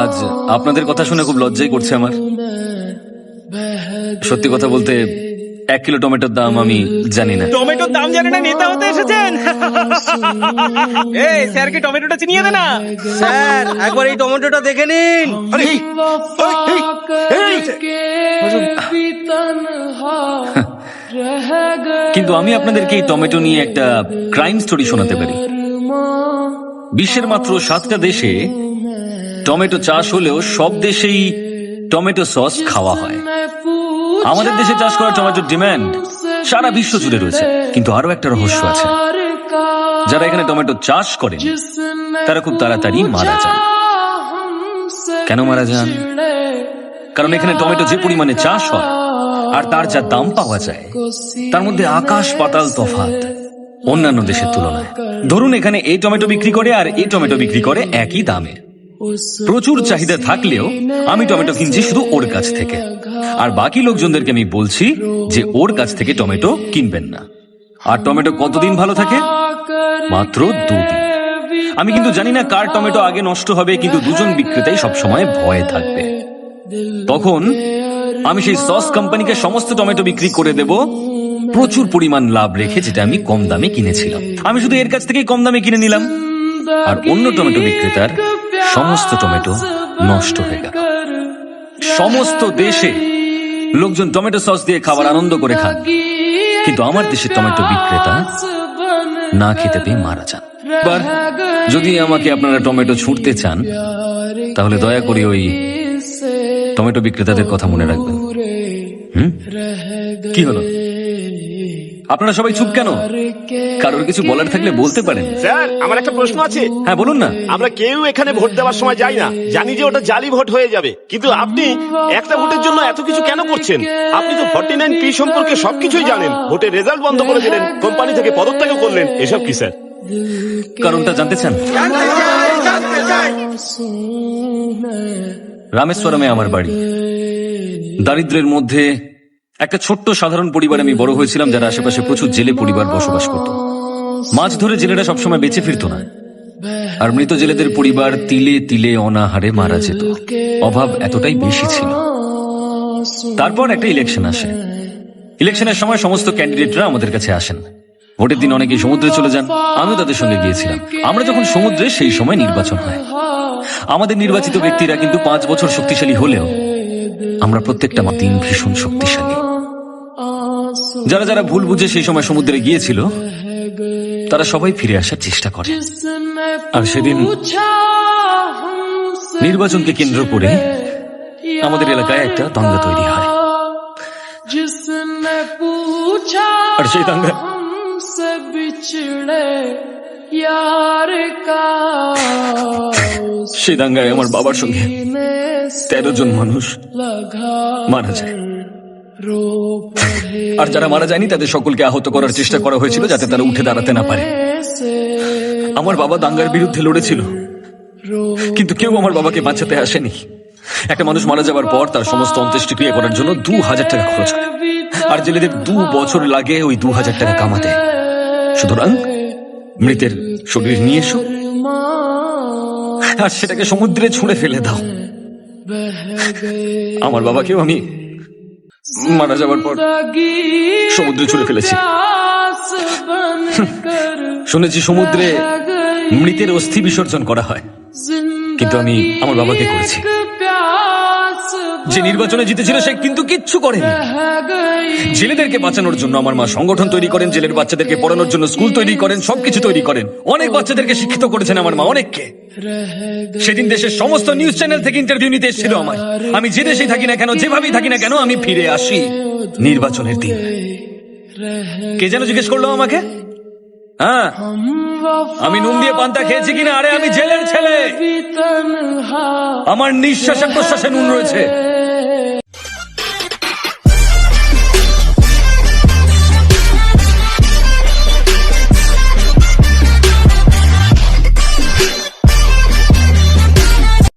আজ আপনাদের কথা শুনে খুব লজ্জাই করছে আমার। সত্যি কথা বলতে এক কিলো টমেটোর দাম আমি জানি না। টমেটোর দাম জানে না নেতা হতে এসেছেন? এই স্যারকে টমেটোটা চিনিয়ে দে না। স্যার একবার এই টমেটোটা দেখে নিন। কিন্তু আমি আপনাদেরকে এই টমেটো নিয়ে একটা ক্রাইম স্টোরি শোনাতে পারি। বিশ্বের মাত্র সাতটা দেশে টমেটো চাষ হলেও সব দেশেই টমেটো সস খাওয়া হয়। আমাদের দেশে চাষ করা টমেটোর ডিমান্ড সারা বিশ্ব জুড়ে রয়েছে। কিন্তু আরও একটা রহস্য আছে। যারা এখানে টমেটো চাষ করেন, তারা খুব তাড়াতাড়ি মারা যান। কেন মারা যান? কারণ এখানে টমেটো যে পরিমাণে চাষ হয় আর তার যা দাম পাওয়া যায়, তার মধ্যে আকাশ পাতাল তফাত অন্যান্য দেশের তুলনায়। ধরুন এখানে এই টমেটো বিক্রি করে আর এই টমেটো বিক্রি করে একই দামে। প্রচুর চাহিদা থাকলেও আমি টমেটো কিনছি শুধু ওর কাছ থেকে। আর বাকি লোকজনদেরকে আমি বলছি যে ওর কাছ থেকে টমেটো কিনবেন না। আর টমেটো কতদিন ভালো থাকে? মাত্র দুদিন। আমি কিন্তু জানি না কার টমেটো আগে নষ্ট হবে, কিন্তু দুজন বিক্রেতাই সবসময় ভয়ে থাকবে। তখন আমি সেই সস কোম্পানিকে সমস্ত টমেটো বিক্রি করে দেব প্রচুর পরিমাণ লাভ রেখে যেটা আমি কম দামে কিনেছিলাম। আমি শুধু এর কাছ থেকেই কম দামে কিনে নিলাম। আর অন্য টমেটো বিক্রেতার সমস্ত টমেটো নষ্ট হয়ে গেল। সমস্ত দেশে লোকজন টমেটো সস দিয়ে খাবার আনন্দ করে খান। কিন্তু আমার দেশের টমেটো বিক্রেতা না খেতে পেয়ে মারা যান। যদি আমাকে আপনারা টমেটো ছুঁড়তে চান, তাহলে দয়া করে ওই টমেটো বিক্রেতাদের কথা মনে রাখবেন। কি হলো? আপনারা সবাই চুপ কেন? কারোর কিছু বলার থাকলে বলতে পারেন। স্যার আমার একটা প্রশ্ন আছে। হ্যাঁ বলুন না। আমরা কেউ এখানে ভোট দেওয়ার সময় যাই না। জানি যে ওটা জালি ভোট হয়ে যাবে। কিন্তু আপনি একটা ভোটের জন্য এত কিছু কেন করছেন? আপনি তো ফর্টি নাইন পি সম্পর্কে সবকিছুই জানেন। ভোটের রেজাল্ট বন্ধ করে দিলেন কোম্পানি থেকে পদত্যাগও করলেন। এসব কি স্যার? কারণটা জানতে চান? রামেশ্বরমে আমার বাড়ি। দারিদ্রের মধ্যে একটা ছোট্ট সাধারণ পরিবারে আমি বড় হয়েছিলাম, যারা আশেপাশে প্রচুর জেলে পরিবার বসবাস করত। মাছ ধরে জেলেরা সবসময় বেঁচে ফিরতো না। আর মৃত জেলেদের পরিবার তিলে তিলে অনাহারে মারা যেত। অভাব এতটাই বেশি ছিল। তারপর একটা ইলেকশন আসে। ইলেকশনের সময় সমস্ত ক্যান্ডিডেটরা আমাদের কাছে আসেন। ভোটের দিন অনেকেই সমুদ্রে চলে যান। আমিও তাদের সঙ্গে গিয়েছিলাম। আমরা যখন সমুদ্রে, সেই সময় নির্বাচন হয়। আমাদের নির্বাচিত ব্যক্তিরা কিন্তু পাঁচ বছর শক্তিশালী হলেও আমরা প্রত্যেকটা দিন ভীষণ শক্তিশালী। যারা যারা ভুল বুঝে সেই সময় সমুদ্রে গিয়েছিল, তারা সবাই ফিরে আসার চেষ্টা করে। আর সেদিন নির্বাচনকে কেন্দ্র করে আমাদের এলাকায় একটা দ্বন্দ্ব তৈরি হয়। আর সেই দাঙ্গা সেই দাঙ্গায় আমার বাবার সঙ্গে তেরো জন মানুষ মারা যায়। আর যারা মারা যায়নি, তাদের সকলকে আহত করার চেষ্টা করা হয়েছিল যাতে তারা উঠে দাঁড়াতে না পারে। আমার বাবা দাঙ্গার বিরুদ্ধে লড়েছিল। কিন্তু কেউ আমার বাবাকে বাঁচাতে আসেনি। একটা মানুষ মারা যাবার পর তার সমস্ত অন্ত্যেষ্টিক্রিয়া করার জন্য দু হাজার টাকা খরচ হয়। আর জেলেদের দু বছর লাগে ওই দু হাজার টাকা কামাতে। সুতরাং মৃতের শরীর নিয়ে এসো। আর সেটাকে সমুদ্রে ছুঁড়ে ফেলে দাও। আমার বাবাকেও আমি মারা যাওয়ার পর সমুদ্রে ছুড়ে ফেলেছি। শুনেছি সমুদ্রে মৃতের অস্থি বিসর্জন করা হয়। কিন্তু আমি আমার বাবাকে করেছি। যে নির্বাচনে জিতেছিল সে কিন্তু কিচ্ছু করেনি। জেলেদেরকে বাঁচানোর জন্য আমার মা সংগঠন তৈরি করেন, জেলের বাচ্চাদেরকে পড়ানোর জন্য স্কুল তৈরি করেন, সবকিছু তৈরি করেন। অনেক বাচ্চাদেরকে শিক্ষিত করেছেন আমার মা, অনেককে। সেদিন দেশের সমস্ত নিউজ চ্যানেল থেকে ইন্টারভিউ নিতে এসেছিল আমার আমি যে দেশেই থাকি না কেন, যেভাবেই থাকি না কেন, আমি ফিরে আসি নির্বাচনের দিন। কে যেন জিজ্ঞেস করল আমাকে? হ্যাঁ আমি নুন দিয়ে পান্তা খেয়েছি কিনা? আরে আমি জেলের ছেলে। আমার নিঃশ্বাসে প্রশ্বাসে নুন রয়েছে।